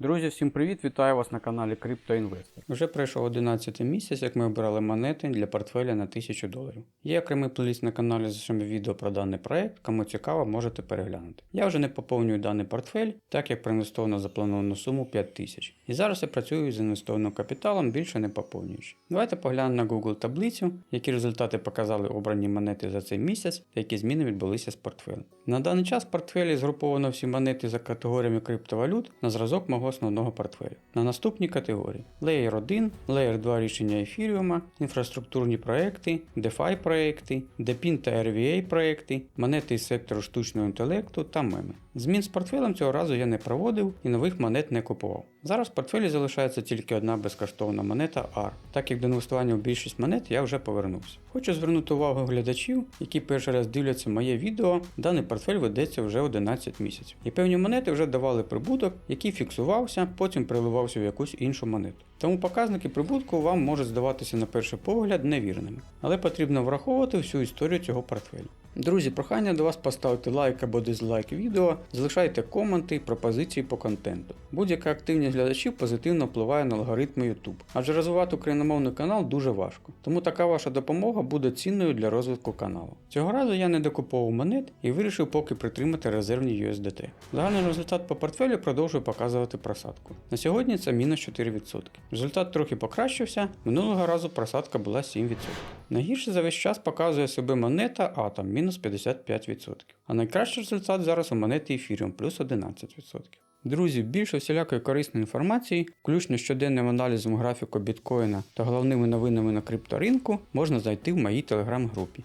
Друзі, всім привіт! Вітаю вас на каналі CryptoInvestor. Вже пройшов 11 місяць, як ми обирали монети для портфеля на 1000 доларів. Є окремий плейліст на каналі з іншими відео про даний проект, кому цікаво, можете переглянути. Я вже не поповнюю даний портфель, так як проінвестовано заплановану суму 5000. І зараз я працюю з інвестованим капіталом, більше не поповнюючи. Давайте поглянемо на Google таблицю, які результати показали обрані монети за цей місяць та які зміни відбулися з портфелем. На даний час в портфелі згруповано всі монети за категоріями криптовалют на зразок мого основного портфелю. На наступні категорії: Layer 1, Layer 2 рішення ефіріума, інфраструктурні проекти, DeFi проекти, DePIN та RVA проекти, монети із сектору штучного інтелекту та меми. Змін з портфелем цього разу я не проводив і нових монет не купував. Зараз в портфелі залишається тільки одна безкоштовна монета AR, так як до інвестування в більшість монет я вже повернувся. Хочу звернути увагу глядачів, які перший раз дивляться моє відео, даний портфель ведеться вже 11 місяців. І певні монети вже давали прибуток, який фіксувався, потім приливався в якусь іншу монету. Тому показники прибутку вам можуть здаватися на перший погляд невірними, але потрібно враховувати всю історію цього портфелю. Друзі, прохання до вас поставити лайк або дизлайк відео, залишайте коменти і пропозиції по контенту. Будь-яка активність глядачів позитивно впливає на алгоритми YouTube, адже розвивати україномовний канал дуже важко. Тому така ваша допомога буде цінною для розвитку каналу. Цього разу я не докуповував монет і вирішив поки притримати резервні USDT. Загальний результат по портфелю продовжує показувати просадку. На сьогодні це мінус 4%. Результат трохи покращився, минулого разу просадка була 7%. Найгірше за весь час показує себе монета Atom мінус 55%. А найкращий результат зараз у монети Ethereum плюс 11%. Друзі, більше всілякої корисної інформації, включно щоденним аналізом графіку біткоїна та головними новинами на крипторинку, можна знайти в моїй телеграм-групі.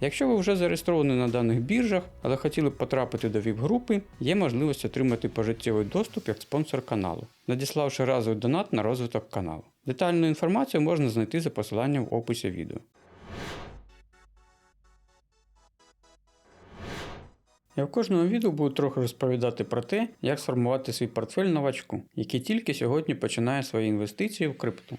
Якщо ви вже зареєстровані на даних біржах, але хотіли б потрапити до ВІП-групи, є можливість отримати пожиттєвий доступ як спонсор каналу, надіславши разовий донат на розвиток каналу. Детальну інформацію можна знайти за посиланням в описі відео. Я в кожному відео буду трохи розповідати про те, як сформувати свій портфель новачку, який тільки сьогодні починає свої інвестиції в крипту.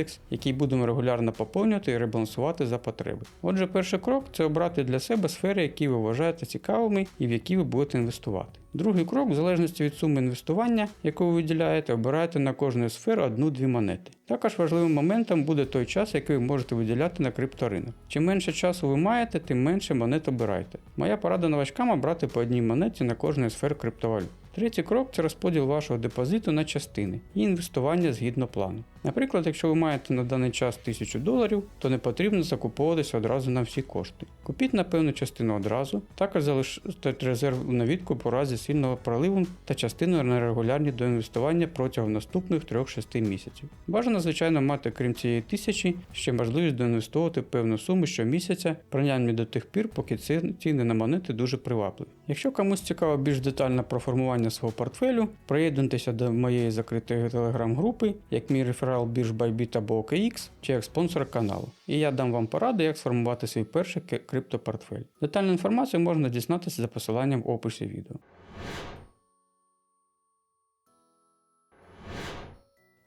який будемо регулярно поповнювати і ребалансувати за потреби. Отже, перший крок це обрати для себе сфери, які ви вважаєте цікавими і в які ви будете інвестувати. Другий крок, в залежності від суми інвестування, яку ви виділяєте, обирайте на кожну сферу одну-дві монети. Також важливим моментом буде той час, який ви можете виділяти на крипторинок. Чим менше часу ви маєте, тим менше монет обирайте. Моя порада новачкам обрати по одній монеті на кожну з криптовалют. Третій крок це розподіл вашого депозиту на частини і інвестування згідно плану. Наприклад, якщо ви маєте на даний час 1000 доларів, то не потрібно закуповуватися одразу на всі кошти. Купіть на певну частину одразу, також залиште резерв на відкуп у разі сильного проливу та частину на регулярні до інвестування протягом наступних 3-6 місяців. Бажано, звичайно, мати крім цієї тисячі ще можливість доінвестувати певну суму щомісяця, принаймні до тих пір, поки ціни на монети дуже привабливі. Якщо комусь цікаво більш детально про формування свого портфелю, приєднуйтеся до моєї закритої телеграм-групи, як мій реферал бірж Bybit або OKX, чи як спонсор каналу. І я дам вам поради, як сформувати свій перший криптопортфель. Детальну інформацію можна дізнатися за посиланням в описі відео.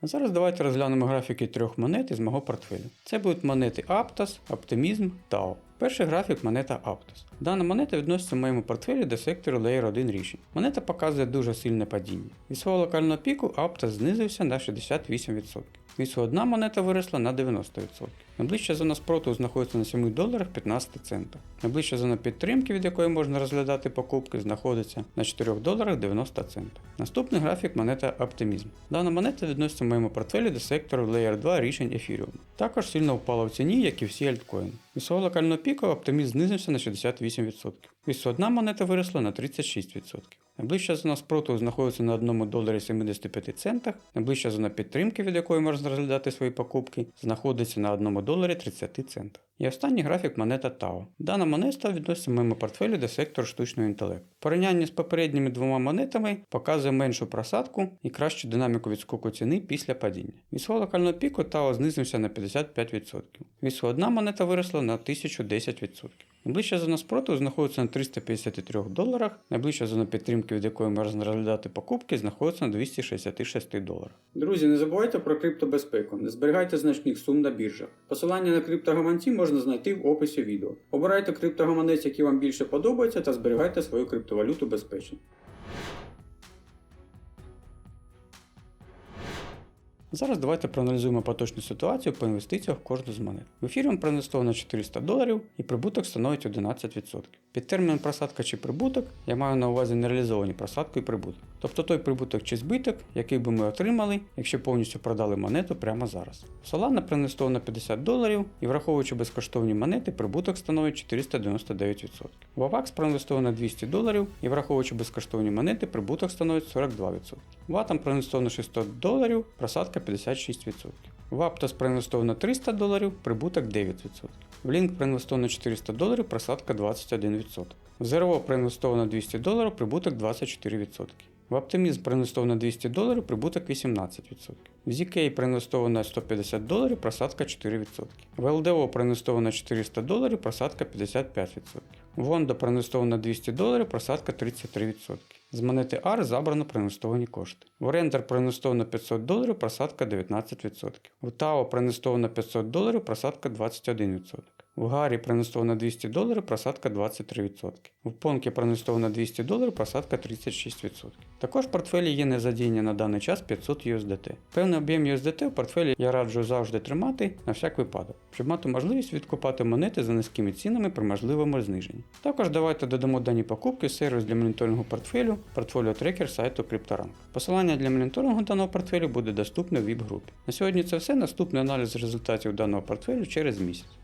А зараз давайте розглянемо графіки трьох монет із мого портфелю. Це будуть монети Aptos, Optimism, TAO. Перший графік монета Aptos. Дана монета відноситься в моєму портфелі до сектору Layer 1 рішень. Монета показує дуже сильне падіння. Від свого локального піку Aptos знизився на 68%. Від свого дна монета виросла на 90%. Найближча зона спротиву знаходиться на 7 доларах 15 центах. Найближча зона підтримки, від якої можна розглядати покупки, знаходиться на 4 доларах 90 центів. Наступний графік монета Optimism. Дана монета відноситься в моєму портфелі до сектору Layer 2 рішень Ethereum. Також сильно впала в ціні, як і всі альткоїни. Від свого локального піку оптиміст знизився на 68%. І одна монета виросла на 36%. Найближча зона спротиву знаходиться на 1 доларі 75 центах. Найближча зона підтримки, від якої можна розглядати свої покупки, знаходиться на 1 доларі 30 центах. І останній графік монета TAO. Дана монета відноситься в моєму портфелі до сектору штучного інтелекту. Порівняння з попередніми двома монетами показує меншу просадку і кращу динаміку відскоку ціни після падіння. Від свого локального піку TAO знизився на 55%. Від свого одна монета виросла на 1010%. Найближча зона спротиву знаходиться на 353 доларах, найближча зона підтримки, від якої можна розглядати покупки, знаходиться на 266 доларах. Друзі, не забувайте про криптобезпеку, не зберігайте значних сум на біржах. Посилання на криптогаманці можна знайти в описі відео. Обирайте криптогаманець, який вам більше подобається, та зберігайте свою криптовалюту безпечно. Зараз давайте проаналізуємо поточну ситуацію по інвестиціях в кожну з монет. В ефіріум проінвестовано 400 доларів і прибуток становить 11%. Під терміном просадка чи прибуток я маю на увазі нереалізовані просадку і прибуток. Тобто той прибуток чи збиток, який би ми отримали, якщо повністю продали монету прямо зараз. В Solana проінвестовано 50 доларів і враховуючи безкоштовні монети, прибуток становить 499%. В AVAX проінвестовано 200 доларів і враховуючи безкоштовні монети, прибуток становить 42%. В Atom проінвестовано 600 доларів, просадка 56%. В Aptos проінвестовано 300 доларів, прибуток 9%. В Link проінвестовано 400 доларів, просадка 21%. В Zero проінвестовано 200 доларів, прибуток 24%. В Optimism проінвестовано 200 доларів, прибуток 18%. В ZK проінвестовано 150 доларів, просадка 4%. В LDO проінвестовано 400 доларів, просадка 55%. В Ondo проінвестовано 200 доларів, просадка 33%. З монети AR забрано проінвестовані кошти. В Render проінвестовано 500 доларів, просадка 19%. В TAO проінвестовано 500 доларів, просадка 21%. В Гарі проінвестовано 200 доларів, просадка 23%. В Понкі проінвестовано 200 доларів, просадка 36%. Також в портфелі є незадіяння на даний час 500 USDT. Певний об'єм USDT в портфелі я раджу завжди тримати на всяк випадок, щоб мати можливість відкупати монети за низькими цінами при можливому зниженні. Також давайте додамо дані покупки в сервіс для моніторингу портфелю, портфоліо трекер сайту CryptoRank. Посилання для моніторингу даного портфелю буде доступне в VIP-групі. На сьогодні це все. Наступний аналіз результатів даного портфелю через місяць.